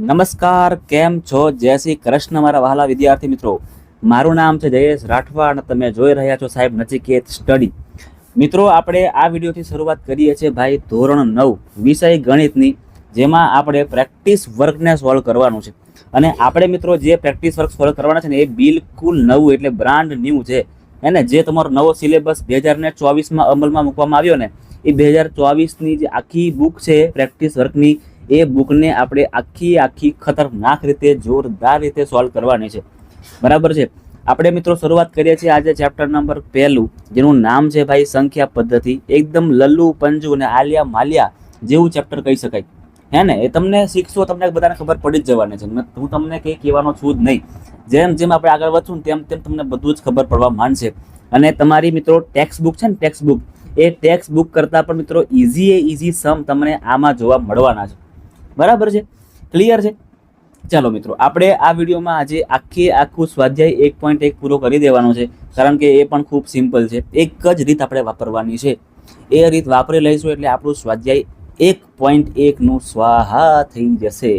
નમસ્કાર, કેમ છો? જય શ્રી કૃષ્ણ મારા વહાલા વિદ્યાર્થી મિત્રો. મારું નામ છે જયેશ રાઠવા અને તમે જોઈ રહ્યા છો સાહેબ નચિકેત સ્ટડી. મિત્રો, આપણે આ વિડીયોથી શરૂઆત કરીએ છીએ ભાઈ ધોરણ નવ, વિષય ગણિતની, જેમાં આપણે પ્રેક્ટિસ વર્કને સોલ્વ કરવાનું છે. અને આપણે મિત્રો જે પ્રેક્ટિસ વર્ક સોલ્વ કરવાના છે ને એ બિલકુલ નવું, એટલે બ્રાન્ડ ન્યૂ છે. એને જે તમારો નવો સિલેબસ બે હજાર ને ચોવીસમાં અમલમાં મૂકવામાં આવ્યો ને, એ બે હજાર ચોવીસની જે આખી બુક છે પ્રેક્ટિસ વર્કની એ બુકને આપણે આખી આખી ખતરનાક રીતે, જોરદાર રીતે સોલ્વ કરવાની છે. બરાબર છે? આપણે મિત્રો શરૂઆત કરીએ છીએ આજે ચેપ્ટર નંબર પહેલું, જેનું નામ છે ભાઈ સંખ્યા પદ્ધતિ. એકદમ લલ્લુ, પંજુ અને આલિયા માલિયા જેવું ચેપ્ટર કહી શકાય. હે ને? એ તમને શીખશો, તમને બધાને ખબર પડી જ જવાની છે. હું તમને કંઈ કહેવાનો છું જ નહીં. જેમ જેમ આપણે આગળ વધશું તેમ તેમ તમને બધું જ ખબર પડવા માંડશે. અને તમારી મિત્રો ટેક્સ્ટ બુક છે ને ટેક્સ્ટ બુક એ ટેક્સ્ટ બુક કરતાં પણ મિત્રો ઇઝી એ ઇઝી સમ તમને આમાં જોવા મળવાના છે. બરાબર છે? ક્લિયર છે? ચાલો મિત્રો, આપણે આ વિડીયોમાં આજે આખી આખું સ્વાધ્યાય એક પોઈન્ટ એક પૂરો કરી દેવાનો છે, કારણ કે એ પણ ખૂબ સિમ્પલ છે. એક જ રીત આપણે વાપરવાની છે. એ રીત વાપરી લઈશું એટલે આપણું સ્વાધ્યાય એક પોઈન્ટ એકનું સ્વાહા થઈ જશે.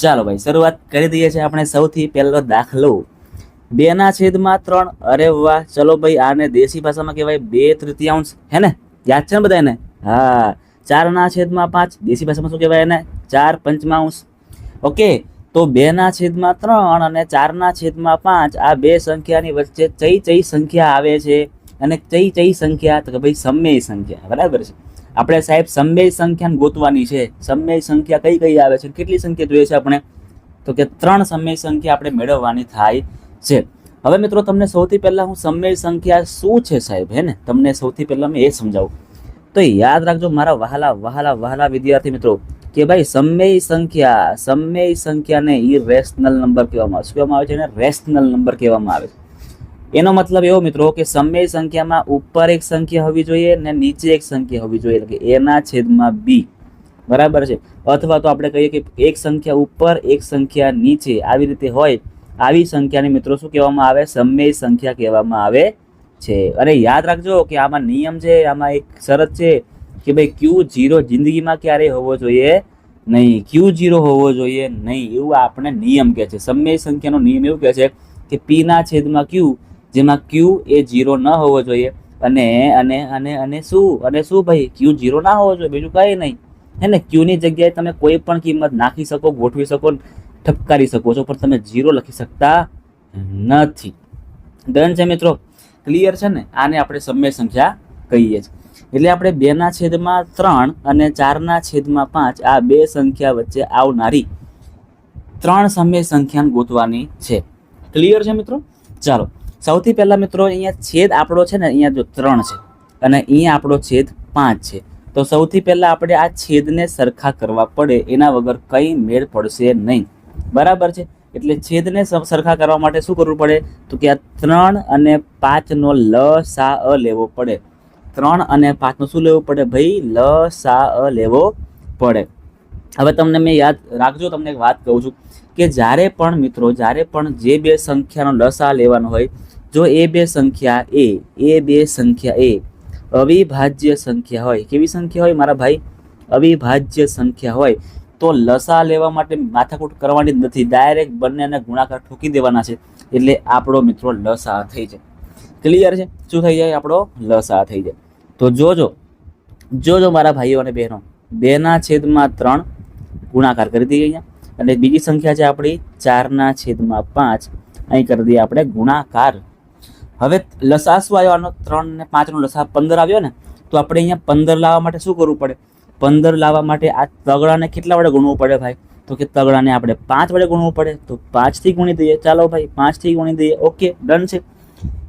ચાલો ભાઈ, શરૂઆત કરી દઈએ છીએ આપણે સૌથી પહેલો દાખલો. બેના છેદમાં ત્રણ. અરે વાહ, ચલો ભાઈ, આને દેશી ભાષામાં કહેવાય બે તૃતીયાંશ. હે ને? યાદ છે ને બધાને હા. ચારના છેદમાં પાંચ. દેશી ભાષામાં શું કહેવાય એને? ચાર પંચમાંશ. ઓકે, તો બેના છેદમાં ત્રણ અને ચારના છેદમાં પાંચ. આ બે સંખ્યાની વચ્ચે ચઈ ચઈ સંખ્યા આવે છે અને ચઈ ચઈ સંખ્યા તો કે ભાઈ સમય સંખ્યા. બરાબર છે? આપણે સાહેબ સમય સંખ્યાને ગોતવાની છે. સમય સંખ્યા કઈ કઈ આવે છે? કેટલી સંખ્યા જોઈએ છે આપણે? તો કે ત્રણ સમય સંખ્યા આપણે મેળવવાની થાય છે. હવે મિત્રો, તમને સૌથી પહેલા હું સમય સંખ્યા શું છે સાહેબ? હે ને? તમને સૌથી પહેલા મેં એ સમજાવું. તો યાદ રાખજો મારા વહાલા વહાલા વહાલા વિદ્યાર્થી મિત્રો, કે ભાઈ સમય સંખ્યા, સમય સંખ્યાને ઇરેશનલ નંબર કહેવામાં આવે છે. કહેવામાં આવે છે એને? રેશનલ નંબર કહેવામાં આવે છે. એનો મતલબ એવો મિત્રો કે સમય સંખ્યામાં ઉપર એક સંખ્યા હોવી જોઈએ ને નીચે એક સંખ્યા હોવી જોઈએ, એટલે કે એના છેદમાં બી બરાબર છે? અથવા તો આપણે કહીએ કે એક સંખ્યા ઉપર, એક સંખ્યા નીચે. આવી રીતે હોય, આવી સંખ્યાને મિત્રો શું કહેવામાં આવે? સમય સંખ્યા કહેવામાં આવે છે. અને યાદ રાખજો કે આમાં નિયમ છે, આમાં એક શરત છે કે ભાઈ ક્યુ જીરો જિંદગીમાં ક્યારેય હોવો જોઈએ નહીં. ક્યુ જીરો હોવો જોઈએ નહીં એવું આપણે નિયમ કહે છે. સમય સંખ્યાનો નિયમ એવું કહે છે કે પીના છેદમાં ક્યુ, જેમાં ક્યુ એ જીરો ન હોવો જોઈએ. અને અને અને અને શું? અને શું ભાઈ? ક્યુ જીરો ના હોવો જોઈએ, બીજું કંઈ નહીં. હે ને? ક્યુની જગ્યાએ તમે કોઈ પણ કિંમત નાખી શકો, ગોઠવી શકો ઠપકારી શકો છો, પણ તમે જીરો લખી શકતા નથી. ડન છે મિત્રો? ક્લિયર છે ને? આને આપણે સમય સંખ્યા કહીએ છીએ. એટલે આપણે બેના છેદમાં ત્રણ અને ચારના છેદમાં પાંચ, આ બે સંખ્યા વચ્ચે આવનારી ત્રણ સમય સંખ્યાને ગોતવાની છે. ક્લિયર છે મિત્રો? ચાલો. સૌથી પહેલા મિત્રો, અહીંયા છેદ આપણો છે ને, અહીંયા જો ત્રણ છે અને અહીંયા આપણો છેદ પાંચ છે. તો સૌથી પહેલા આપણે આ છેદને સરખા કરવા પડે, એના વગર કંઈ મેળ પડશે નહીં. બરાબર છે? એટલે છેદને સરખા કરવા માટે શું કરવું પડે? તો કે આ ત્રણ અને પાંચનો લ, સા, અ લેવો પડે. ત્રણ અને પાંચનો શું લેવું પડે ભાઈ? લ, સા, અ લેવો પડે. હવે તમને મેં યાદ રાખજો, તમને એક વાત કહું છું કે જ્યારે પણ મિત્રો, જ્યારે પણ જે બે સંખ્યાનો લસા લેવાનો હોય, જો એ બે સંખ્યા એ એ બે સંખ્યા એ, અવિભાજ્ય સંખ્યા હોય. કેવી સંખ્યા હોય મારા ભાઈ? અવિભાજ્ય સંખ્યા હોય. તો લસા લેવા માટે માથાકૂટ કરવાની જ નથી. ડાયરેક્ટ બંનેને ગુણાકાર ઠોકી દેવાના છે. એટલે આપણો મિત્રો લસા થઈ જાય. ક્લિયર છે? શું થઈ જાય? આપણો લસા થઈ જાય. તો જોજો જોજો મારા ભાઈઓ અને બહેનો. બેના છેદમાં ત્રણ ગુણાકાર કરી દઈએ અહીંયા. અને બીજી સંખ્યા છે આપણી ચારના છેદમાં પાંચ. અહીં કરી દઈએ આપણે ગુણાકાર. હવે લસા શું આવ્યો? આનો ત્રણ ને પાંચનો લસા પંદર આવ્યો ને? તો આપણે અહીંયા પંદર લાવવા માટે શું કરવું પડે? પંદર લાવવા માટે આ તગડાને કેટલા વડે ગુણવું પડે ભાઈ? તો કે તગડાને આપણે પાંચ વડે ગુણવું પડે. તો પાંચથી ગુણી દઈએ. ચાલો ભાઈ, પાંચથી ગુણી દઈએ. ઓકે, ડન છે.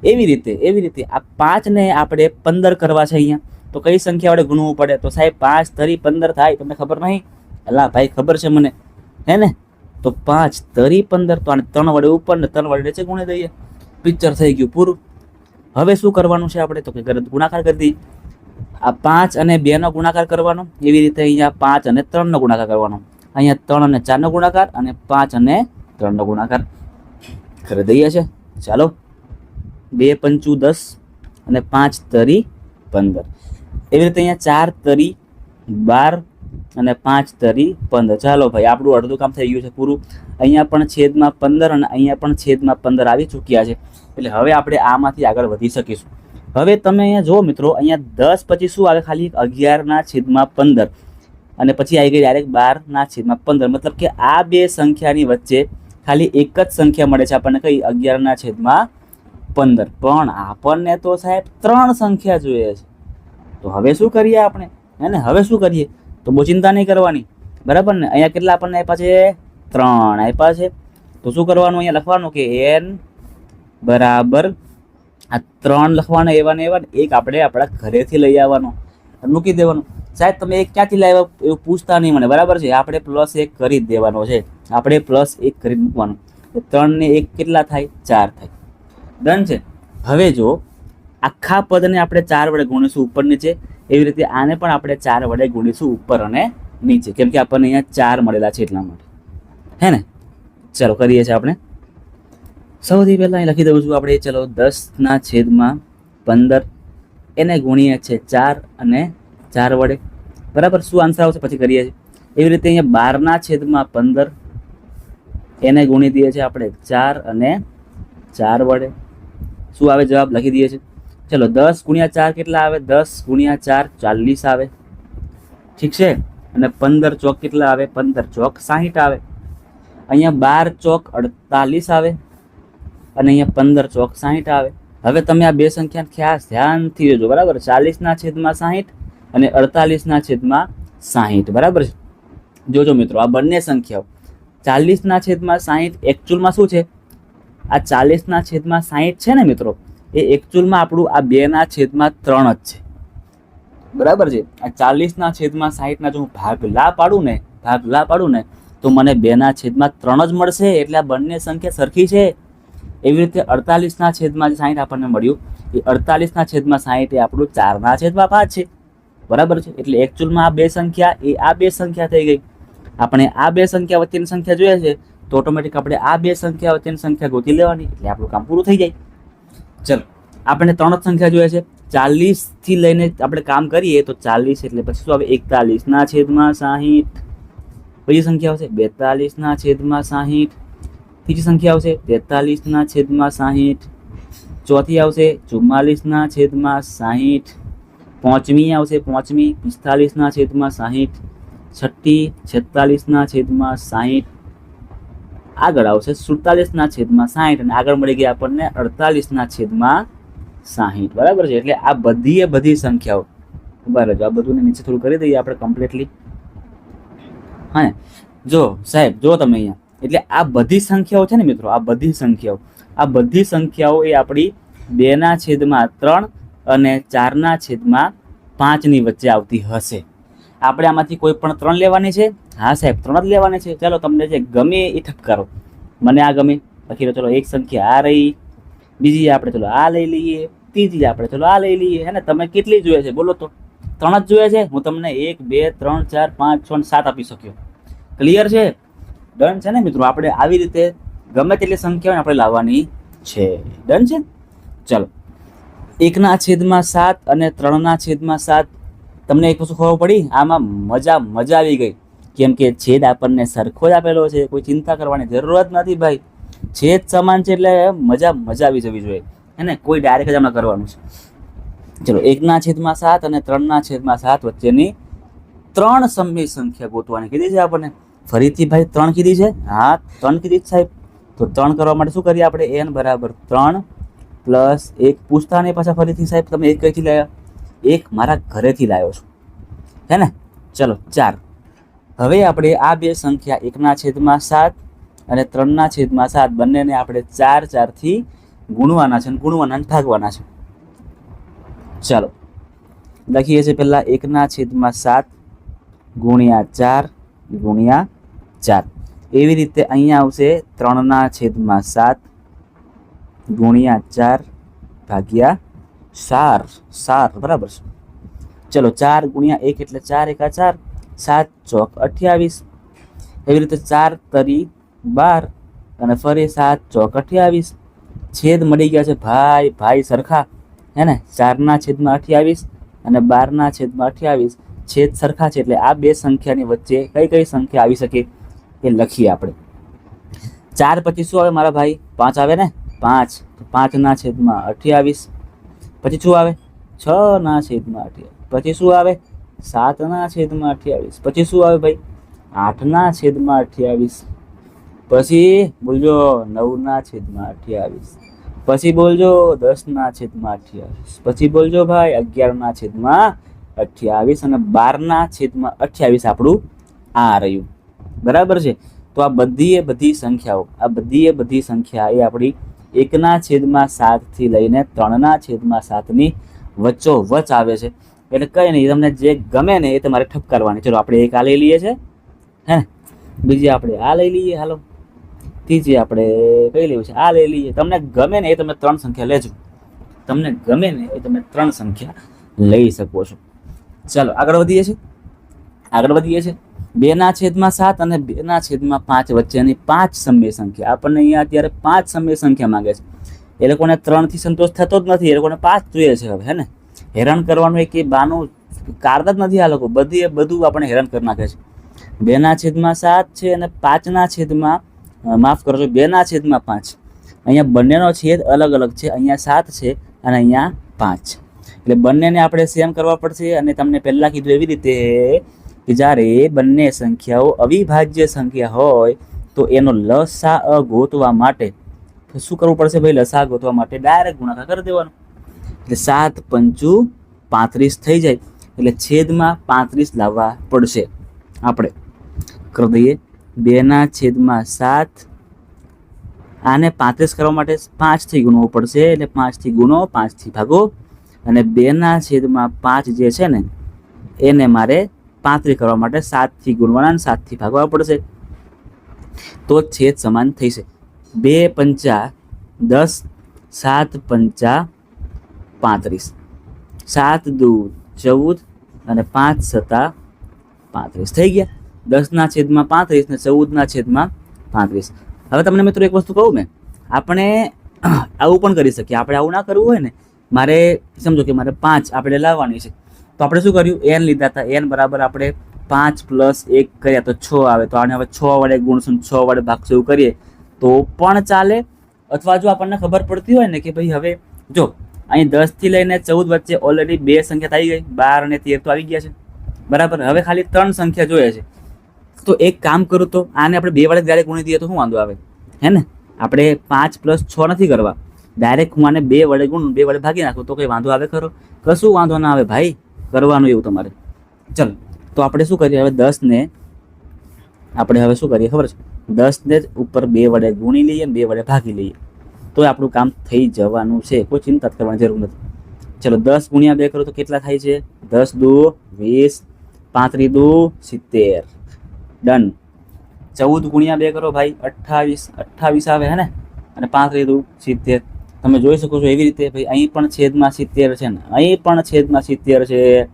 એવી રીતે એવી રીતે આ પાંચને આપણે પંદર કરવા છે અહીંયા. તો કઈ સંખ્યા વડે ગુણવું પડે? તો સાહેબ, પાંચ તરી પંદર થાય. તમને ખબર નહીં? અલા ભાઈ, ખબર છે મને. હે ને? તો પાંચ તરી પંદર, તો આને ત્રણ વડે ઉપર ને ત્રણ વડે નીચે ગુણી દઈએ. પિક્ચર થઈ ગયું પૂરું. હવે શું કરવાનું છે આપણે? તો કે ગુણાકાર કરી દઈએ. આ પાંચ અને બે નો ગુણાકાર કરવાનો. એવી રીતે અહીંયા પાંચ અને ત્રણનો ગુણાકાર કરવાનો. અહીંયા ત્રણ અને ચારનો ગુણાકાર અને પાંચ અને ત્રણનો ગુણાકાર. કરી દઈએ છે? ચાલો. બે પંચું દસ અને પાંચ તરી પંદર. એવી રીતે અહીંયા ચાર તરી બાર અને પાંચ તરી પંદર. ચાલો ભાઈ, આપણું અડધું કામ થઈ ગયું છે પૂરું. અહીંયા પણ છેદમાં પંદર અને અહીંયા પણ છેદમાં પંદર આવી ચૂક્યા છે. એટલે હવે આપણે આમાંથી આગળ વધી શકીશું. હવે તમે અહીંયા જુઓ મિત્રો, અહીંયા દસ પછી શું આવે? ખાલી અગિયારના છેદમાં પંદર. અને પછી આવી ગઈ ડાયરેક્ટ બારના છેદમાં પંદર. મતલબ કે આ બે સંખ્યાની વચ્ચે ખાલી એક જ સંખ્યા મળે છે આપણને કઈ? અગિયારના છેદમાં પંદર. પણ આપણને તો સાહેબ ત્રણ સંખ્યા જોઈએ છે. તો હવે શું કરીએ આપણે? હે હવે શું કરીએ? તો બહુ ચિંતા નહીં કરવાની. બરાબર ને? અહીંયા કેટલા આપણને આપ્યા છે? ત્રણ આપ્યા છે. તો શું કરવાનું? અહીંયા લખવાનું કે એન બરાબર આ ત્રણ લખવાના એવા ને એવા ને એક આપણે આપણા ઘરેથી લઈ આવવાનો. મૂકી દેવાનું. સાહેબ, તમે એક ક્યાંથી લાવ્યા એવું પૂછતા નહીં મને. બરાબર છે? આપણે પ્લસ એક કરી જ દેવાનો છે. આપણે પ્લસ એક કરી મૂકવાનું. ત્રણ ને એક કેટલા થાય? ચાર થાય. ડન છે? હવે જો, આખા પદને આપણે ચાર વડે ગુણીશું ઉપર નીચે. એવી રીતે આને પણ આપણે ચાર વડે ગુણીશું ઉપર અને નીચે. કેમ કે આપણને અહીંયા ચાર મળેલા છે એટલા માટે. હે ને? ચલો, કરીએ છીએ આપણે. સૌથી પહેલાં અહીં લખી દઉં છું આપણે, ચલો, દસના છેદમાં પંદર. એને ગુણીએ છે ચાર અને ચાર વડે. બરાબર? શું આન્સર આવશે? પછી કરીએ છીએ. એવી રીતે અહીંયા બારના છેદમાં પંદર. એને ગુણી દઈએ છીએ આપણે ચાર અને ચાર વડે. શું આવે? જવાબ લખી દઈએ છીએ. ચલો, દસ ગુણ્યા ચાર કેટલા આવે? દસ ગુણ્યા ચાર ચાલીસ આવે. ઠીક છે? અને પંદર ચોક કેટલા આવે? પંદર ચોક સાહીઠ આવે. અહીંયા બાર ચોક અડતાલીસ આવે. અને અહીંયા પંદર ચોક સાહીઠ આવે. હવે તમે આ બે સંખ્યા ખાસ ધ્યાનથી જોજો, બરાબર? ચાલીસના છેદમાં સાહીઠ અને અડતાલીસના છેદમાં સાહીઠ, બરાબર છે? જોજો મિત્રો, આ બંને સંખ્યાઓ. ચાલીસના છેદમાં સાહીઠ એકચ્યુઅલમાં શું છે? આ ચાલીસના છેદમાં સાહીઠ છે ને મિત્રો, એ એકચ્યુઅલમાં આપણું આ બેના છેદમાં ત્રણ જ છે. બરાબર છે? આ ચાલીસના છેદમાં સાહીઠના જો હું ભાગલા પાડું ને ભાગલા પાડું ને, તો મને બેના છેદમાં ત્રણ જ મળશે, એટલે આ બંને સંખ્યા સરખી છે. એવી રીતે અડતાલીસના છેદમાં જે સાહીઠ આપણને મળ્યું, એ અડતાલીસના છેદમાં સાહીઠ એ આપણું ચારના છેદમાં પાંચ છે. બરાબર છે? એટલે એકચ્યુઅલમાં આ બે સંખ્યા, એ આ બે સંખ્યા થઈ ગઈ. આપણે આ બે સંખ્યા વચ્ચેની સંખ્યા જોઈએ છે, તો ઓટોમેટિક આપણે આ બે સંખ્યા વચ્ચેની સંખ્યા ગોતી લેવાની, એટલે આપણું કામ પૂરું થઈ જાય. ચલો આપણે ત્રણ જ સંખ્યા જોઈએ છે. ચાલીસથી લઈને આપણે કામ કરીએ, તો ચાલીસ એટલે પછી શું આવે? એકતાલીસના છેદમાં સાહીઠ. બીજી સંખ્યા આવશે. બેતાલીસના છેદમાં સાહીઠ. ત્રીજી સંખ્યા આવશે તેતાલીસના છેદમાં સાહીઠ. ચોથી આવશે ચુમ્માલીસના છેદમાં સાહીઠ. પાંચમી આવશે પાંચમી, પિસ્તાલીસના છેદમાં સાહીઠ. છઠ્ઠી, છેતાલીસના છેદમાં સાહીઠ. આગળ આવશે સુડતાલીસના છેદમાં સાહીઠ અને આગળ મળી ગયા આપણને અડતાલીસના છેદમાં સાહીઠ. બરાબર છે? એટલે આ બધી બધી સંખ્યાઓ. ઊભા રહેજો. આ બધું નીચે થોડું કરી દઈએ આપણે કમ્પ્લીટલી હા? જો સાહેબ, જો તમે અહીંયા. એટલે આ બધી સંખ્યાઓ છે ને મિત્રો, આ બધી સંખ્યાઓ, આ બધી સંખ્યાઓ એ આપણી બેના છેદમાં ત્રણ અને ચારના છેદમાં પાંચની વચ્ચે આવતી હશે. આપણે આમાંથી કોઈ પણ ત્રણ લેવાની છે? હા સાહેબ, ત્રણ જ લેવાની છે. ચાલો તમને જે ગમે એ ઠપકારો. મને આ ગમે. તો ચલો એક સંખ્યા આ રહી. બીજી આપણે ચલો આ લઈ લઈએ. ત્રીજી આપણે ચલો આ લઈ લઈએ. હે ને, તમે કેટલી જોઈએ છે? બોલો તો. ત્રણ જ જોઈએ છે? હું તમને એક, બે, ત્રણ, ચાર, પાંચ, છ સાત આપી શક્યો. ક્લિયર છે? ડન છે ને મિત્રો? આપણે આવી રીતે ગમે તેટલી સંખ્યાઓને આપણે લાવવાની છે. ડન છે? ચલો. એકના છેદમાં સાત અને ત્રણના છેદમાં સાત. તમને એક વસ્તુ ખબર પડી? આમાં મજા મજા આવી ગઈ. કેમ કે છેદ આપણને સરખો જ આપેલો છે. કોઈ ચિંતા કરવાની જરૂરત નથી ભાઈ. છેદ સમાન છે એટલે મજા મજા આવી જવી જોઈએ. હે ને? કોઈ ડાયરેક્ટ જ આમાં કરવાનું છે. ચલો, એકના છેદમાં સાત અને ત્રણના છેદમાં સાત વચ્ચેની ત્રણ સમય સંખ્યા ગોતવાની કીધી છે આપણને. ફરીથી ભાઈ ત્રણ કીધી છે? હા, ત્રણ કીધી જ સાહેબ. તો ત્રણ કરવા માટે શું કરીએ આપણે? એન બરાબર ત્રણ પ્લસ એક પૂછતા નહીં પાછા ફરીથી સાહેબ તમે એક કઈથી લાવ્યા એક મારા ઘરેથી લાવ્યો છું. હે ને? ચલો, ચાર. હવે આપણે આ બે સંખ્યા એકના છેદમાં સાત અને ત્રણના છેદમાં સાત બંનેને આપણે ચાર ચારથી ગુણવાના છે અને ગુણવાના ભાગવાના છે. ચાલો. લખીએ છીએ પહેલાં એકના છેદમાં સાત ગુણ્યા ચાર ગુણ્યા ચાર. એવી રીતે અહીંયા આવશે ત્રણના છેદમાં સાત ગુણ્યા ચાર ભાગ્યા સાર. સાર, બરાબર છે. ચલો ચાર ગુણ્યા એક એટલે ચાર એકા ચાર, સાત ચોક અઠ્યાવીસ. એવી રીતે ચાર તરી બાર અને ફરી સાત ચોક અઠ્યાવીસ. છેદ મળી ગયા છે ભાઈ ભાઈ સરખા. હે ને? ચારના છેદમાં અઠ્યાવીસ અને બારના છેદમાં અઠ્યાવીસ. છેદ સરખા છે એટલે આ બે સંખ્યાની વચ્ચે કઈ કઈ સંખ્યા આવી શકે એ લખીએ આપણે. ચાર પછી શું આવે મારા ભાઈ? પાંચ આવે ને? પાંચ. પાંચના છેદમાં અઠ્યાવીસ. પછી શું આવે? છ ના છેદમાં અઠ્યાવીસ. પછી શું આવે? સાતના છેદમાં અઠ્યાવીસ. પછી શું આવે ભાઈ? આઠના છેદમાં અઠ્યાવીસ. પછી બોલજો નવના છેદમાં અઠ્યાવીસ. પછી બોલજો દસના છેદમાં અઠ્યાવીસ. પછી બોલજો ભાઈ અગિયારના છેદમાં અઠ્યાવીસ અને બારના છેદમાં અઠ્યાવીસ આપણું આ રહ્યું. બરાબર છે? તો આ બધીએ બધી સંખ્યાઓ, આ બધીએ બધી સંખ્યા એ આપણી એકના છેદમાં સાતથી લઈને ત્રણના છેદમાં સાતની વચ્ચો વચ આવે છે. એટલે કંઈ નહીં, તમને જે ગમે ને એ તમારે ઠપકારવાની ચલો, આપણે એક આ લઈ લઈએ છે, હે બીજી આપણે આ લઈ લઈએ, હાલો. ત્રીજી આપણે કઈ લેવું છે? આ લઈ લઈએ. તમને ગમે ને એ તમે ત્રણ સંખ્યા લેજો. તમને ગમે ને એ તમે ત્રણ સંખ્યા લઈ શકો છો. ચાલો, આગળ વધીએ છીએ. આગળ વધીએ છીએ. બેના છેદમાં સાત અને બેના છેદમાં પાંચ વચ્ચેની પાંચ સમય સંખ્યા. આપણને અહીંયા અત્યારે પાંચ સમય સંખ્યા માંગે છે. એ લોકોને ત્રણથી સંતોષ થતો જ નથી, એ લોકોને પાંચ જોઈએ છે હવે, હે ને? હેરાન કરવાનું એક એ બાનું કારણ જ નથી આ લોકો. બધી બધું આપણે હેરાન કરી નાખે છે. બેના છેદમાં સાત છે અને પાંચના છેદમાં માફ માફ કરજો, બેના છેદમાં પાંચ. અહીંયા બંનેનો છેદ અલગ અલગ છે. અહીંયા સાત છે અને અહીંયા પાંચ. એટલે બંનેને આપણે સેમ કરવા પડશે અને તમને પહેલાં કીધું એવી રીતે કે જ્યારે બંને સંખ્યાઓ અવિભાજ્ય સંખ્યા હોય, તો એનો લસા ગોતવા માટે શું કરવું પડશે ભાઈ? લસા ગોતવા માટે ડાયરેક્ટ ગુણાકાર કરી દેવાનો. એટલે સાત પંચુ પાંત્રીસ થઈ જાય. એટલે છેદમાં પાંત્રીસ લાવવા પડશે. આપણે કરી દઈએ. બેના છેદમાં સાત. આને પાંત્રીસ કરવા માટે પાંચથી ગુણવું પડશે. એટલે પાંચથી ગુણો પાંચથી ભાગો. અને બેના છેદમાં પાંચ જે છે ને, એને મારે પાંત્રી કરવા માટે સાતથી ગુણવાના સાતથી ભાગવા પડશે. તો છેદ સમાન થશે બે પંચા દસ, સાત પંચા પાંત્રીસ. સાત દુ ચૌદ અને પાંચ સત્તા પાંત્રીસ. થઈ ગયા. દસના છેદમાં પાંત્રીસ ને ચૌદના છેદમાં પાંત્રીસ. હવે તમને મિત્રો એક વસ્તુ કહું મેં. આપણે આવું પણ કરી શકીએ. આપણે આવું ના કરવું હોય ને મારે સમજો કે મારે પાંચ આપણે લાવવાની છે. તો આપણે શું કર્યું? એન લીધા હતા. એન બરાબર આપણે પાંચ પ્લસ એક કર્યા તો છ આવે. તો આને હવે છ વડે ગુણશું છ વડે ભાગશું એવું કરીએ. તો પણ ચાલે. અથવા જો આપણને ખબર પડતી હોય ને કે ભાઈ હવે જો, અહીં દસથી લઈને ચૌદ વચ્ચે ઓલરેડી બે સંખ્યા થઈ ગઈ. બાર અને તેર તો આવી ગયા છે. બરાબર? હવે ખાલી ત્રણ સંખ્યા જોઈએ છે. તો એક કામ કરું તો આને આપણે બે વડે જ્યારે ગુણી દઈએ તો શું વાંધો આવે? હે ને? આપણે પાંચ પ્લસ છ નથી કરવા. ડાયરેક્ટ હું આને બે વડે ગુણ, બે વડે ભાગી નાખું, તો કંઈ વાંધો આવે ખરો? કશું વાંધો ના આવે ભાઈ, કરવાનું એવું તમારે. ચલો, તો આપણે શું કરીએ? હવે દસને, આપણે હવે શું કરીએ ખબર છે? દસને જ ઉપર બે વડે ગુણી લઈએ બે વડે ભાગી લઈએ. તો આપણું કામ થઈ જવાનું છે. કોઈ ચિંતા કરવાની જરૂર નથી. ચલો, દસ ગુણ્યા બે કરો તો કેટલા થાય છે? દસ દુ, વીસ, પાંત્રી દુ, સિત્તેર. ડન ચૌદ ગુણ્યા બે કરો ભાઈ, અઠ્ઠાવીસ. અઠ્ઠાવીસ આવે, હે ને? અને પાંત્રી દુ, સિત્તેર. તમે જોઈ શકો છો એવી રીતે ભાઈ, અહીં પણ છેદમાં સિત્તેર છે ને, અહીં પણ છેદમાં સિત્તેર છે.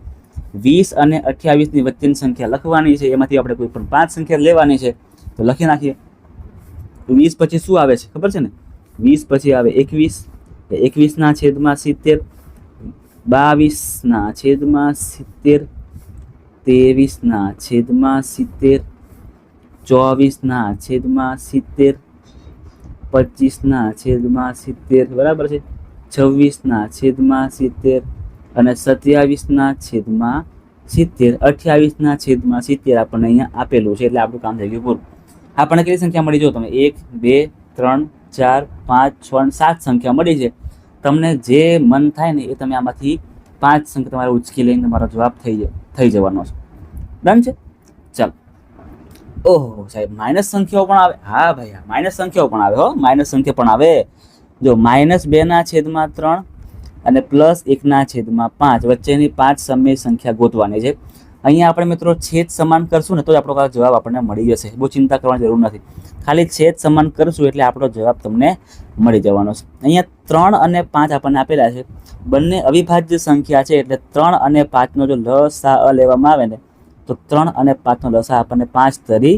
વીસ અને અઠ્યાવીસની વચ્ચેની સંખ્યા લખવાની છે. એમાંથી આપણે કોઈ પણ પાંચ સંખ્યા લેવાની છે. તો લખી નાખીએ. તો વીસ પછી શું આવે છે? ખબર છે ને? વીસ પછી આવે એકવીસ. એકવીસના છેદમાં સિત્તેર. બાવીસના છેદમાં સિત્તેર. ત્રેવીસના છેદમાં સિત્તેર. ચોવીસના છેદમાં સિત્તેર. પચીસના છેદમાં સિત્તેર, બરાબર છે? છવ્વીસના છેદમાં સિત્તેર અને સત્યાવીસના છેદમાં સિત્તેર. અઠ્યાવીસના છેદમાં સિત્તેર આપણને અહીંયા આપેલું છે, એટલે આપણું કામ થઈ ગયું પૂરું. આપણને કેટલી સંખ્યા મળી? જો તમે એક, બે, ત્રણ, ચાર, પાંચ, છ સાત સંખ્યા મળી છે, તમને જે મન થાય ને એ તમે આમાંથી પાંચ સંખ્યા તમારે ઉચકી લઈને તમારો જવાબ થઈ જાય થઈ જવાનો છે. ડન છે? ચાલો. ઓહો, સાહેબ, માઇનસ સંખ્યાઓ પણ આવે. હા, ભાઈ, હા, માઇનસ સંખ્યાઓ પણ આવે, હો. માઇનસ સંખ્યા પણ આવે. જો માઇનસ બેના છેદમાં ત્રણ અને પ્લસ એકના છેદમાં પાંચ, વચ્ચેની પાંચ સમય સંખ્યા ગોતવાની છે. અહીંયા આપણે મિત્રો છેદ સમાન કરશું ને, તો જ આપણો જવાબ આપણને મળી જશે. બહુ ચિંતા કરવાની જરૂર નથી. ખાલી છેદ સમાન કરશું એટલે આપણો જવાબ તમને મળી જવાનો છે. અહીંયા ત્રણ અને પાંચ આપણને આપેલા છે. બંને અવિભાજ્ય સંખ્યા છે, એટલે ત્રણ અને પાંચનો જો લસા લેવામાં આવે ને તો ત્રણ અને પાંચનો લસા આપણને પાંચ તરી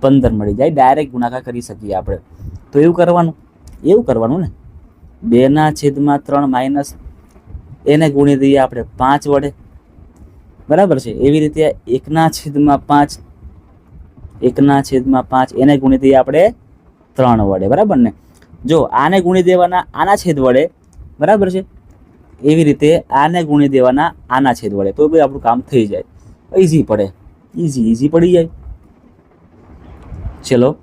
પંદર મળી જાય. ડાયરેક્ટ ગુણાકાર કરી શકીએ આપણે. તો એવું કરવાનું. એવું કરવાનું ને. બેના છેદમાં ત્રણ માઇનસ એને ગુણી દઈએ આપણે પાંચ વડે. બરાબર છે? એવી રીતે એકના છેદમાં પાંચ એકના છેદમાં પાંચ એને ગુણી દઈએ આપણે ત્રણ વડે. બરાબર ને? જો આને ગુણી દેવાના આના છેદ વડે. બરાબર છે? એવી રીતે આને ગુણી દેવાના આના છેદ વડે. તો બી આપણું કામ થઈ જાય. ઇઝી પડે. ઇઝી ઇઝી પડી જાય. ચલો,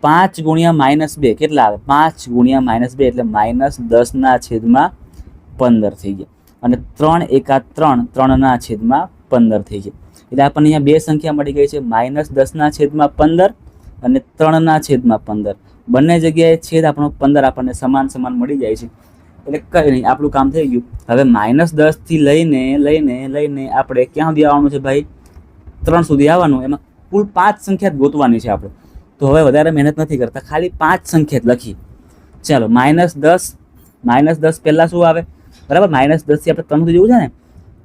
પાંચ ગુણ્યા માઇનસ બે કેટલા આવે? પાંચ ગુણ્યા માઇનસ બે એટલે માઇનસ દસના છેદમાં પંદર થઈ ગયા. અને ત્રણ એકા ત્રણ, ત્રણના છેદમાં પંદર થઈ ગયા. એટલે આપણને અહીંયા બે સંખ્યા મળી ગઈ છે. માઇનસ દસના છેદમાં પંદર અને ત્રણના છેદમાં પંદર. બંને જગ્યાએ છેદ આપણો પંદર આપણને સમાન સમાન મળી જાય છે. એટલે કંઈ નહીં, આપણું કામ થઈ ગયું. હવે માઇનસ દસથી લઈને લઈને લઈને આપણે ક્યાં સુધી આવવાનું છે ભાઈ? ત્રણ સુધી આવવાનું, એમાં કુલ પાંચ સંખ્યા જ ગોતવાની છે આપણે. તો હવે વધારે મહેનત નથી કરતા, ખાલી પાંચ સંખ્યા જ લખી. ચાલો માઇનસ દસ માઇનસ દસ પહેલાં શું આવે? બરાબર માઇનસ દસથી આપણે ત્રણ સુધી જવું છે ને,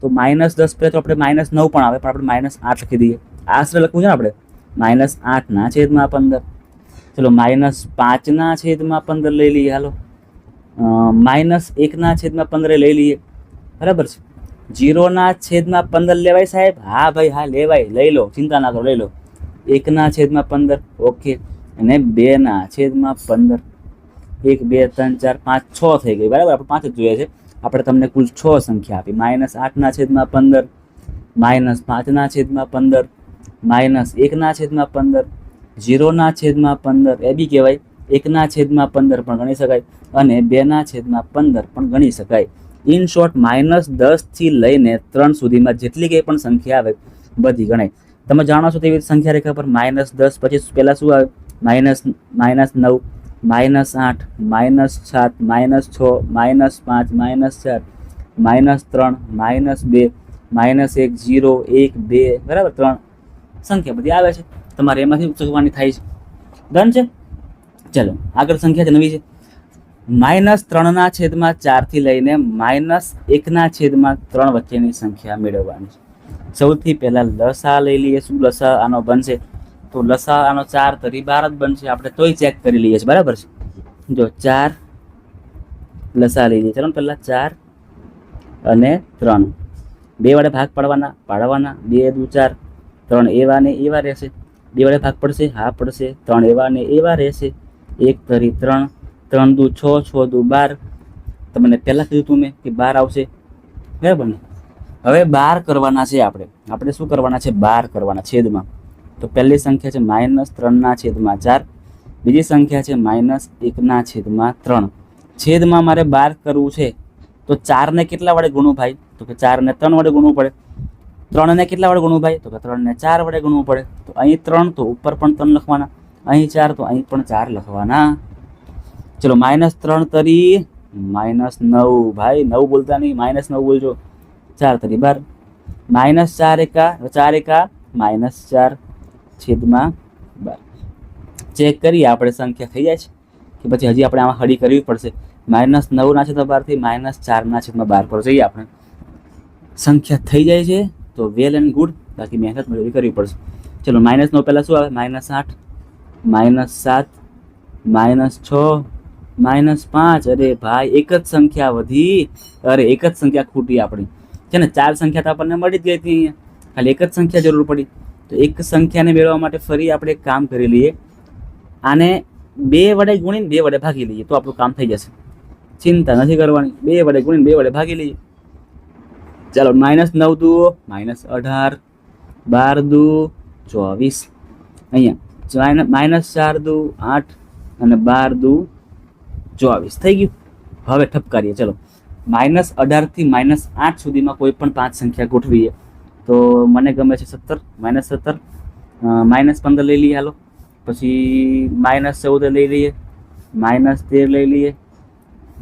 તો માઇનસ દસ પહેલાં તો આપણે માઇનસ નવ પણ આવે, પણ આપણે માઇનસ આઠ લખી દઈએ. આશરે લખવું છે ને આપણે? માઇનસ આઠના છેદમાં પંદર. ચલો માઇનસ પાંચના છેદમાં પંદર લઈ લઈએ, હાલો. માઇનસ એકના છેદમાં પંદરે લઈ લઈએ. બરાબર છે? જીરોના છેદમાં પંદર લેવાય સાહેબ? હા ભાઈ, હા, લેવાય. લઈ લો, ચિંતા ના કરો, લઈ લો. એકના છેદમાં પંદર, ઓકે. અને બેના છેદમાં પંદર. એક, બે, ત્રણ, ચાર, પાંચ, છ થઈ ગઈ. બરાબર? આપણે પાંચ જ જોઈએ છે. આપણે તમને કુલ છ સંખ્યા આપી. માઇનસ આઠના છેદમાં પંદર, માઇનસ પાંચના છેદમાં પંદર, માઇનસ એકના છેદમાં પંદર, જીરોના છેદમાં પંદર. એ બી કહેવાય. એકના છેદમાં પંદર પણ ગણી શકાય અને બેના છેદમાં પંદર પણ ગણી શકાય. ઇન શોર્ટ માઇનસ દસથી લઈને ત્રણ સુધીમાં જેટલી કંઈ પણ સંખ્યા આવે, બધી ગણાય. તમે જાણો છો તેવી સંખ્યા રેખા પર માઇનસ દસ પછી પહેલાં શું આવે? માઇનસ માઇનસ નવ માઇનસ આઠ માઇનસ સાત માઇનસ છ માઇનસ પાંચ માઇનસ ચાર માઇનસ ત્રણ માઇનસ બે માઇનસ એક ઝીરો એક, બે, બરાબર? ત્રણ સંખ્યા બધી આવે છે. તમારે એમાંથી ચૂકવાની થાય છે. ડન છે? ચલો, આગળ સંખ્યા નવી છે. માઇનસ ત્રણના છેદમાં ચારથી લઈને માઇનસ એકના છેદમાં ત્રણ વચ્ચેની સંખ્યા મેળવવાની છે. સૌથી પહેલાં લસા લઈ લઈએ, શું લસા આનો બનશે? તો લસા આનો ચાર તરી બાર જ બનશે, આપણે તોય ચેક કરી લઈએ છીએ, બરાબર છે? જો ચાર લસા લઈ લઈએ, ચલો પહેલાં ચાર અને ત્રણ. બે વડે ભાગ પાડવાના પાડવાના, બે દુ ચાર, ત્રણ એવા ને એવા રહેશે. બે વડે ભાગ પડશે, હા, પડશે. ત્રણ એવા ને એવા રહેશે. એક, તરી ત્રણ ત્રણ દુ છ છ દુ બાર. તમને પહેલાં કીધું તું મેં કે બાર આવશે. બરાબર ને? હવે બાર કરવાના છે આપણે. આપણે શું કરવાના છે? બાર કરવાના છેદમાં. તો પહેલી સંખ્યા છે માઇનસ ત્રણના છેદમાં ચાર. બીજી સંખ્યા છે માઇનસ એકના છેદમાં ત્રણ. છેદમાં મારે બાર કરવું છે. તો ચારને કેટલા વડે ગુણવું ભાઈ? તો કે ચારને ત્રણ વડે ગુણવું પડે. ત્રણને કેટલા વડે ગુણવું ભાઈ? તો કે ત્રણને ચાર વડે ગુણવું પડે. તો અહીં ત્રણ તો ઉપર પણ ત્રણ લખવાના. અહીં ચાર, તો અહીં પણ ચાર લખવાના. ચલો, માઇનસ ત્રણ તરી, માઇનસ નવ. ભાઈ, નવ બોલતા નહીં, માઇનસ નવ બોલજો. ચાર તરી, બાર. માઇનસ ચાર એકા ચાર એકા, માઇનસ ચાર છેદમાં બાર. ચેક કરીએ, આપણે સંખ્યા થઈ જાય છે કે પછી હજી આપણે આમાં હળી કરવી પડશે. માઇનસ નવના છેદમાં બારથી માઇનસ ચારના છેદમાં બાર પર જઈએ આપણે. સંખ્યા થઈ જાય છે, તો વેલ એન્ડ ગુડ. બાકી મહેનત મજૂરી કરવી પડશે. ચલો, માઇનસ નવ પહેલાં શું આવે? માઇનસ આઠ. માઇનસ સાત માઇનસ છ માઇનસ પાંચ. અરે ભાઈ, એક જ સંખ્યા વધી. અરે, એક જ સંખ્યા ખૂટી આપણી. છે ને, ચાર સંખ્યા તો આપણને મળી જ ગઈ હતી અહીંયા. ખાલી એક જ સંખ્યા જરૂર પડી. તો એક સંખ્યાને મેળવવા માટે ફરી આપણે એક કામ કરી લઈએ. આને બે વડે ગુણીને બે વડે ભાગી લઈએ. તો આપણું કામ થઈ જશે. ચિંતા નથી કરવાની. બે વડે ગુણીને બે વડે ભાગી લઈએ. ચાલો માઇનસ નવ દુઓ માઇનસ અઢાર, બાર દુ, ચોવીસ. અહીંયા. માઇનસ ચાર દુ, આઠ અને બાર દુ, ચોવીસ. થઈ ગયું? હવે ઠપકારીએ, ચલો. માઇનસ અઢારથી માઇનસ આઠ સુધીમાં કોઈ પણ પાંચ સંખ્યા ગોઠવીએ. તો મને ગમે છે સત્તર માઇનસ સત્તર. માઇનસ પંદર લઈ લઈએ, હાલો. પછી માઇનસ ચૌદ લઈ લઈએ માઇનસ તેર લઈ લઈએ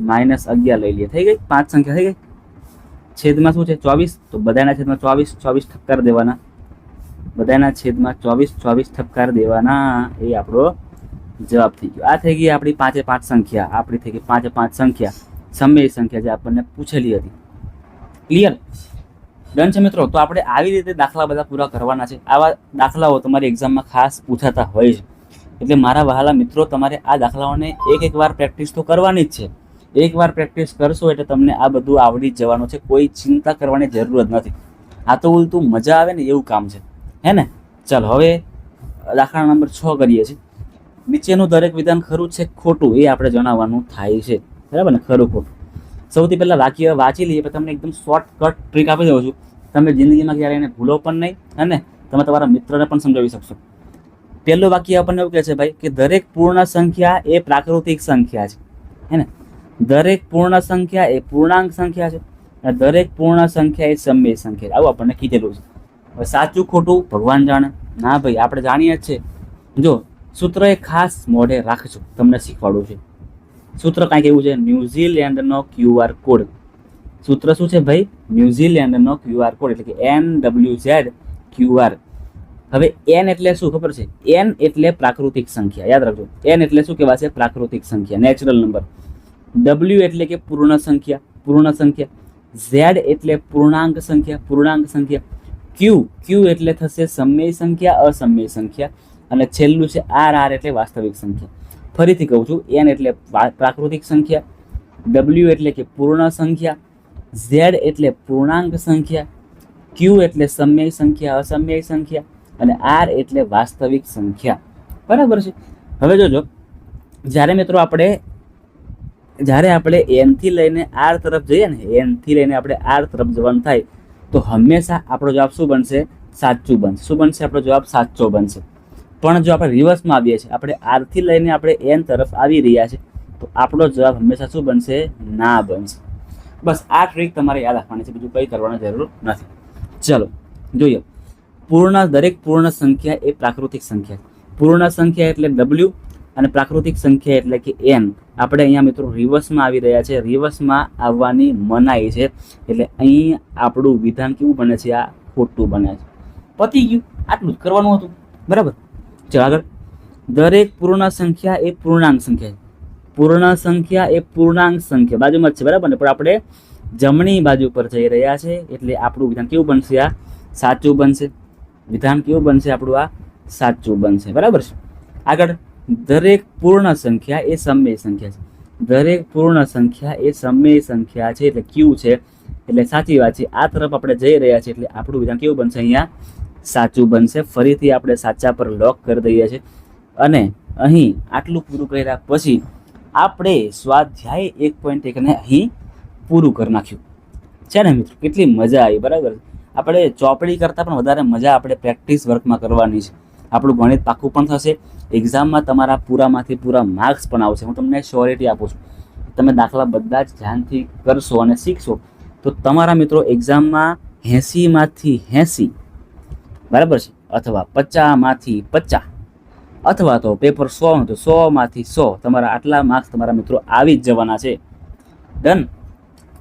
માઇનસ અગિયાર લઈ લઈએ. થઈ ગઈ? પાંચ સંખ્યા, થઈ ગઈ? છેદમાં શું છે? ચોવીસ? તો બધાના છેદમાં ચોવીસ ચોવીસ ઠપકાર દેવાના. બધાના છેદમાં ચોવીસ ચોવીસ ઠપકાર દેવાના એ આપણો જવાબ થઈ ગયો. આ થઈ ગઈ આપણી પાંચે પાંચ સંખ્યા. આપણી થઈ ગઈ પાંચે પાંચ સંખ્યા. સમય સંખ્યા જે આપણને પૂછેલી હતી. ક્લિયર ડન છે મિત્રો? તો આપણે આવી રીતે દાખલા બધા પૂરા કરવાના છે. આવા દાખલાઓ તમારી એક્ઝામમાં ખાસ પૂછાતા હોય છે. એટલે મારા વહાલા મિત્રો, તમારે આ દાખલાઓને એક એક વાર પ્રેક્ટિસ તો કરવાની જ છે. એકવાર પ્રેક્ટિસ કરશો એટલે તમને આ બધું આવડી જવાનું છે. કોઈ ચિંતા કરવાની જરૂર જ નથી. આ તો ઉલતું મજા આવે ને એવું કામ છે. હે ને? ચાલો, હવે દાખલા નંબર છ કરીએ છીએ. નીચેનું દરેક વિધાન ખરું છે ખોટું? એ આપણે જણાવવાનું થાય છે. બરાબર ને? ખરું ખોટું. સૌથી પહેલાં વાક્ય વાંચી લઈએ તમને એકદમ શોર્ટકટ ટ્રીક આપી દઉં છું. તમે જિંદગીમાં ક્યારે એને ભૂલો પણ નહીં અને તમે તમારા મિત્રને પણ સમજાવી શકશો. પહેલું વાક્ય આપણને એવું કહે છે ભાઈ કે દરેક પૂર્ણ સંખ્યા એ પ્રાકૃતિક સંખ્યા છે. હે ને? દરેક પૂર્ણ સંખ્યા એ પૂર્ણાંક સંખ્યા છે. અને દરેક પૂર્ણ સંખ્યા એ સમય સંખ્યા આવું આપણને કીધેલું છે. હવે સાચું ખોટું ભગવાન જાણે. ના ભાઈ, આપણે જાણીએ જ છે જો સૂત્ર એ ખાસ મોઢે રાખજો, તમને શીખવાડું છે. સૂત્ર કાંઈક એવું છે, ન્યૂઝીલેન્ડનો ક્યુઆર કોડ. સૂત્ર શું છે ભાઈ? ન્યૂઝીલેન્ડનો ક્યુઆર કોડ, એટલે કે એન ડબલ્યુ ઝેડ ક્યુઆર હવે એન એટલે શું ખબર છે? એન એટલે પ્રાકૃતિક સંખ્યા, યાદ રાખજો. એન એટલે શું કહેવાશે પ્રાકૃતિક સંખ્યા, નેચરલ નંબર. ડબલ્યુ એટલે કે પૂર્ણ સંખ્યા પૂર્ણ સંખ્યા. ઝેડ એટલે પૂર્ણાંક સંખ્યા પૂર્ણાંક સંખ્યા. ક્યુ ક્યુ એટલે થશે સમય સંખ્યા, અસમય સંખ્યા. અને છેલ્લું છે આર આર એટલે વાસ્તવિક સંખ્યા. ફરીથી કહું છું એન એટલે પ્રાકૃતિક સંખ્યા ડબલ્યુ એટલે કે પૂર્ણ સંખ્યા ઝેડ એટલે પૂર્ણાંક સંખ્યા ક્યુ એટલે સમય સંખ્યા, અસમય સંખ્યા, અને આર એટલે વાસ્તવિક સંખ્યા. બરાબર છે? હવે જોજો, જ્યારે મિત્રો આપણે, જ્યારે આપણે એનથી લઈને આર તરફ જઈએ ને એનથી લઈને આપણે આર તરફ જવાનું થાય તો હંમેશા આપણો જવાબ શું બનશે? સાચું બનશે. શું બનશે? આપણો જવાબ સાચો બનશે. પણ જો આપણે રિવર્સમાં આવીએ છીએ, આપણે આરથી લઈને આપણે એન તરફ આવી રહ્યા છે તો આપણો જવાબ હંમેશા શું બનશે? ના બનશે. બસ આ ટ્રીક તમારે યાદ રાખવાની છે, બીજું કંઈ કરવાની જરૂર નથી. ચલો, જોઈએ. પૂર્ણ દરેક પૂર્ણ સંખ્યા એ પ્રાકૃતિક સંખ્યા પૂર્ણ સંખ્યા એટલે ડબલ્યુ અને પ્રાકૃતિક સંખ્યા એટલે કે એન આપણે અહીંયા મિત્રો રિવર્સમાં આવી રહ્યા છે. રિવર્સમાં આવવાની મનાઈ છે. એટલે અહીં આપણું વિધાન કેવું બને છે? આ ખોટું બને છે. પતી ગયું. આટલું જ કરવાનું હતું. બરાબર? ચાલો આગળ. દરેક પૂર્ણ સંખ્યા એ પૂર્ણાંક સંખ્યા પૂર્ણ સંખ્યા એ પૂર્ણાંક સંખ્યા. બાજુમાં જ છે. બરાબર ને? પણ આપણે જમણી બાજુ પર જઈ રહ્યા છે. એટલે આપણું વિધાન કેવું બનશે? આ સાચું બનશે. વિધાન કેવું બનશે? આપણું આ સાચું બનશે. બરાબર છે? આગળ. દરેક પૂર્ણ સંખ્યા એ સમય સંખ્યા છે. દરેક પૂર્ણ સંખ્યા એ સમય સંખ્યા છે એટલે ક્યુ છે. એટલે સાચી વાત છે. આ તરફ આપણે જઈ રહ્યા છીએ એટલે આપણું વિધાન કેવું બનશે અહીંયા? સાચું બનશે. ફરીથી આપણે સાચા પર લોક કરી દઈએ છીએ. અને અહીં આટલું પૂરું કર્યા પછી આપણે સ્વાધ્યાય એક પોઈન્ટ એકને અહીં પૂરું કરી નાખ્યું. છે ને મિત્રો? કેટલી મજા આવી, બરાબર આપણે ચોપડી કરતાં પણ વધારે મજા આપણે પ્રેક્ટિસ વર્કમાં કરવાની છે. આપણું ગણિત પાકું પણ થશે. એક્ઝામમાં તમારા પૂરામાંથી પૂરા માર્ક્સ પણ આવશે. હું તમને શ્યોરિટી આપું છું. તમે દાખલા બધા જ ધ્યાનથી કરશો અને શીખશો. તો તમારા મિત્રો એક્ઝામમાં એંસીમાંથી એંસી બરાબર છે? અથવા પચાસમાંથી પચાસ, અથવા તો પેપર સો તો સોમાંથી સો તમારા આટલા માર્ક્સ તમારા મિત્રો આવી જ જવાના છે. ડન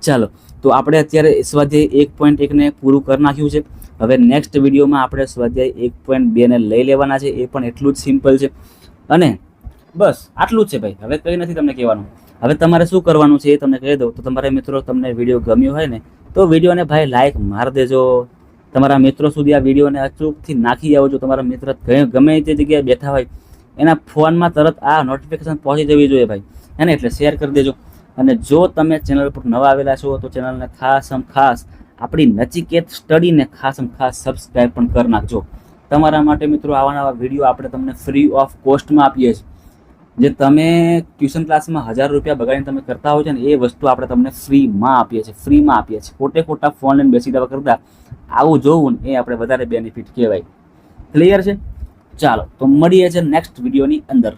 ચાલો, તો આપણે અત્યારે સ્વાધ્યાય એક પોઈન્ટ એકને પૂરું કરી નાખ્યું છે. હવે નેક્સ્ટ વિડીયોમાં આપણે સ્વાધ્યાય એક પોઈન્ટ બેને લઈ લેવાના છે. એ પણ એટલું જ સિમ્પલ છે. અને બસ, આટલું જ છે ભાઈ. હવે કંઈ નથી તમને કહેવાનું. હવે તમારે શું કરવાનું છે એ તમને કહી દઉં. તો તમારા મિત્રો, તમને વીડિયો ગમ્યો હોય ને, તો વિડીયોને ભાઈ લાઇક માર દેજો. તમારા મિત્રો સુધી આ વિડીયોને અચૂકથી નાખી આવજો તમારા મિત્ર ગમે- તે જગ્યાએ બેઠા હોય. એના ફોનમાં તરત આ નોટિફિકેશન પહોંચી જવી જોઈએ ભાઈ. હે ને એટલે શેર કરી દેજો. અને જો તમે ચેનલ પર નવા આવેલા છો, તો ચેનલને ખાસ આમ ખાસ આપણી નચિકેત સ્ટડીને ખાસ ખાસ સબસ્ક્રાઈબ પણ કરી નાખજો. તમારા માટે મિત્રો આવા નવા વીડિયો આપણે તમને ફ્રી ઓફ કોસ્ટમાં આપીએ છીએ. જે તમે ટ્યુશન ક્લાસમાં હજાર રૂપિયા બગાડીને તમે કરતા હોય છે ને, એ વસ્તુ આપણે તમને ફ્રીમાં આપીએ છીએ ફ્રીમાં આપીએ છીએ. ખોટે ખોટા ફોન લઈને બેસી દેવા કરતાં આવું જોવું ને, એ આપણે વધારે બેનિફિટ કહેવાય. ક્લિયર છે? ચાલો, તો મળીએ છે નેક્સ્ટ વિડીયોની અંદર.